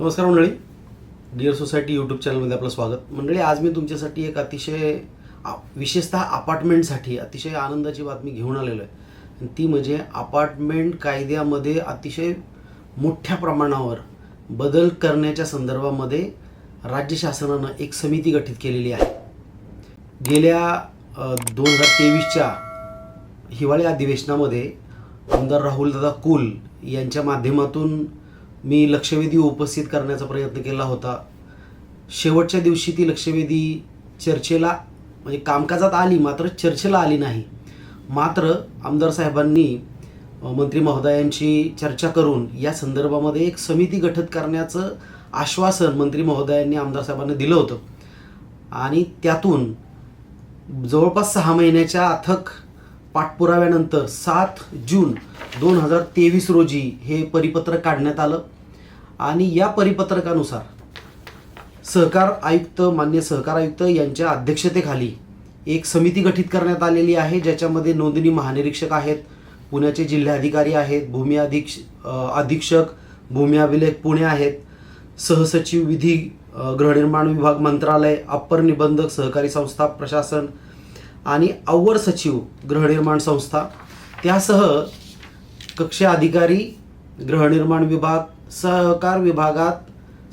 नमस्कार मंडळी. Dear society YouTube चॅनलमध्ये आपलं स्वागत. मंडळी आज मी तुमच्यासाठी एक अतिशय आ- विशेषतः अपार्टमेंटसाठी अतिशय आनंदाची बातमी घेऊन आलेलो आहे. ती म्हणजे अपार्टमेंट कायद्यामध्ये अतिशय मोठ्या प्रमाणावर बदल करण्याच्या संदर्भामध्ये राज्य शासनानं एक समिती गठीत केलेली आहे. गेल्या दोन हजार तेवीसच्या हिवाळी अधिवेशनामध्ये आमदार राहुलदादा कुल यांच्या माध्यमातून मी लक्षवेधी उपस्थित करण्याचा प्रयत्न केला होता. शेवटच्या दिवशी ती लक्षवेधी चर्चेला म्हणजे कामकाजात आली मात्र चर्चेला आली नाही. मात्र आमदार साहेबांनी मंत्री महोदयांची चर्चा करून या संदर्भामध्ये एक समिती गठीत करण्याचं आश्वासन मंत्री महोदयांनी आमदार साहेबांना दिलं होतं. आणि त्यातून जवळपास सहा महिन्याच्या अथक पाठपुराव्यानंतर सात जून दोन हजार तेवीस रोजी हे परिपत्रक काढण्यात आलं. आणि या परिपत्रकानुसार सहकार आयुक्त मान्य सहकार आयुक्त यांच्या अध्यक्षतेखाली एक समिती गठीत करण्यात आलेली आहे ज्याच्यामध्ये नोंदणी महानिरीक्षक आहेत पुण्याचे जिल्हाधिकारी आहेत भूमी अधीक्ष अधीक्षक भूमी अभिलेख पुणे आहेत सहसचिव विधी गृहनिर्माण विभाग मंत्रालय अप्पर निबंधक सहकारी संस्था प्रशासन आणि अव्वर सचिव गृहनिर्माण संस्था त्यासह कक्ष अधिकारी गृहनिर्माण विभाग सहकार विभागात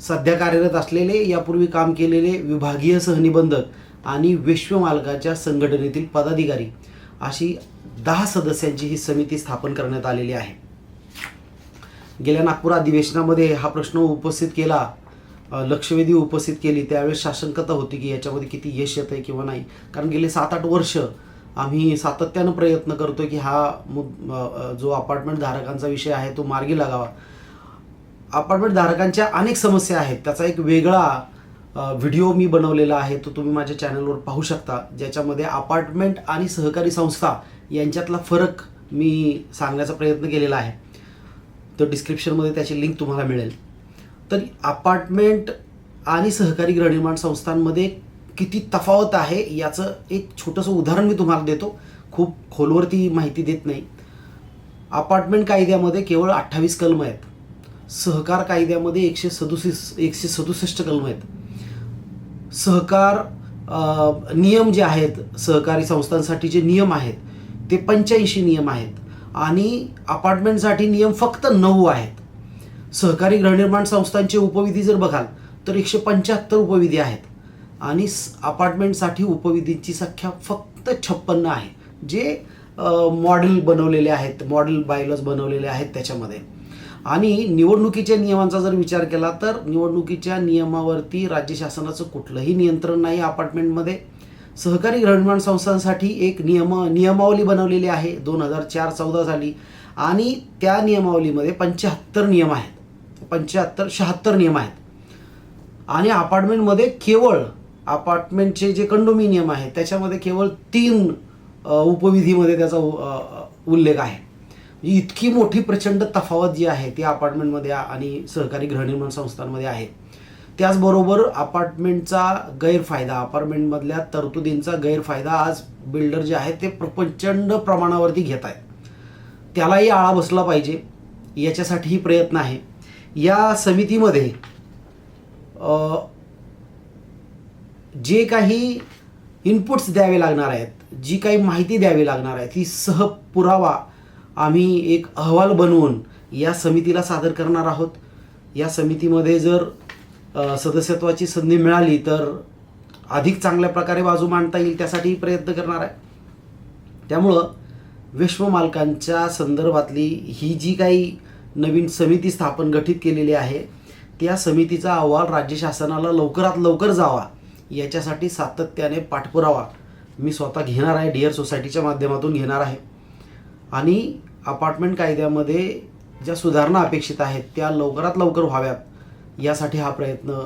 सध्या कार्यरत असलेले यापूर्वी काम केलेले विभागीय सहनिबंधक आणि विश्वमालकाच्या संघटनेतील पदाधिकारी अशी दहा सदस्यांची ही समिती स्थापन करण्यात आलेली आहे. गेल्या नागपूर अधिवेशनामध्ये हा प्रश्न उपस्थित केला. लक्षवेधी उपस्थित केली त्यावेळेस शासनकता होती की याच्यामध्ये किती यश येतं आहे किंवा नाही. कारण गेले सात आठ वर्ष आम्ही सातत्यानं प्रयत्न करतो की हा मुद जो अपार्टमेंट धारकांचा विषय आहे तो मार्गी लागावा. अपार्टमेंट धारकांच्या अनेक समस्या आहेत. त्याचा एक वेगळा व्हिडिओ मी बनवलेला आहे तो तुम्ही माझ्या चॅनलवर पाहू शकता. ज्याच्यामध्ये अपार्टमेंट आणि सहकारी संस्था यांच्यातला फरक मी सांगण्याचा प्रयत्न केलेला आहे. तर डिस्क्रिप्शनमध्ये त्याची लिंक तुम्हाला मिळेल. तर अपार्टमेंट आणि सहकारी गृहनिर्माण संस्थांमध्ये किती तफावत आहे याचं एक छोटंसं उदाहरण मी तुम्हाला देतो. खूप खोलवरती माहिती देत नाही. अपार्टमेंट कायद्यामध्ये केवळ अठ्ठावीस कलम आहेत. सहकार कायद्यामध्ये एकशे सदुसष्ट एकशे सदुसष्ट कलम आहेत. सहकार नियम जे आहेत सहकारी संस्थांसाठी जे नियम आहेत ते पंच्याऐंशी नियम आहेत. आणि अपार्टमेंटसाठी नियम फक्त नऊ आहेत. सहकारी गृहनिर्माण संस्थांचे उपविधी जर बघाल तर एकशे पंच्याहत्तर उपविधी आहेत. आणि अपार्टमेंटसाठी उपविधींची संख्या फक्त छप्पन्न आहे. जे मॉडेल बनवलेले आहेत मॉडेल बायलॉज बनवलेले आहेत त्याच्यामध्ये. आणि निवडणुकीच्या नियमांचा जर विचार केला तर निवडणुकीच्या नियमावरती राज्य शासनाचं कुठलंही नियंत्रण नाही अपार्टमेंटमध्ये. सहकारी गृहनिर्माण संस्थांसाठी एक नियम नियमावली बनवलेली आहे दोन हजार चार चौदा साली. आणि त्या नियमावलीमध्ये पंच्याहत्तर नियम आहेत. पंच्याहत्तर शहात्तर नियम आहेत. आणि अपार्टमेंटमध्ये केवळ अपार्टमेंटचे जे कंडोमिनियम आहे त्याच्यामध्ये केवळ तीन उपविधीमध्ये त्याचा उ- उल्लेख आहे. म्हणजे इतकी मोठी प्रचंड तफावत जी आहे ती अपार्टमेंटमध्ये आणि सहकारी गृहनिर्माण संस्थांमध्ये आहे. त्याचबरोबर अपार्टमेंटचा गैरफायदा अपार्टमेंटमधल्या तरतुदींचा गैरफायदा आज बिल्डर जे आहेत ते प्र- प्रचंड प्रमाणावरती घेत आहेत. त्यालाही आळा बसला पाहिजे. याच्यासाठीही प्रयत्न आहे. या समितीमध्ये जे काही इनपुट्स द्यावे लागणार आहेत जी काही माहिती द्यावी लागणार आहे ती सहपुरावा आम्ही एक अहवाल बनवून या समितीला सादर करणार आहोत. या समितीमध्ये जर सदस्यत्वाची संधी मिळाली तर अधिक चांगल्या प्रकारे बाजू मांडता येईल त्यासाठीही प्रयत्न करणार आहे. त्यामुळं विश्वमालकांच्या संदर्भातली ही जी काही नवीन समिती स्थापन गठीत केलेली आहे. त्या समितीचा अहवाल राज्य शासनाला लवकरात लवकर जावा. याच्यासाठी सातत्याने पाठपुरावा मी स्वतः घेणार आहे. डिअर सोसायटीच्या माध्यमातून घेणार आहे. आणि अपार्टमेंट कायद्यामध्ये ज्या सुधारणा अपेक्षित आहेत त्या लवकरात लवकर व्हाव्यात यासाठी हा प्रयत्न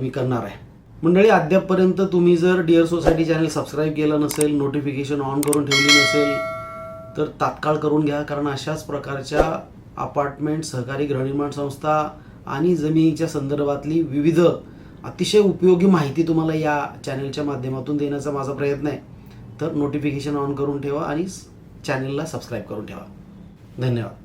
मी करणार आहे. मंडळी अद्यापपर्यंत तुम्ही जर डिअर सोसायटी चॅनल सबस्क्राईब केलं नसेल नोटिफिकेशन ऑन करून ठेवली नसेल तर तात्काळ करून घ्या. कारण अशाच प्रकारच्या अपार्टमेंट सहकारी गृहनिर्माण संस्था आणि जमिनीच्या संदर्भातली विविध अतिशय उपयोगी माहिती तुम्हाला या चॅनलच्या माध्यमातून देण्याचा माझा प्रयत्न आहे. तर नोटिफिकेशन ऑन करून ठेवा आणि चॅनलला सबस्क्राईब करून ठेवा. धन्यवाद.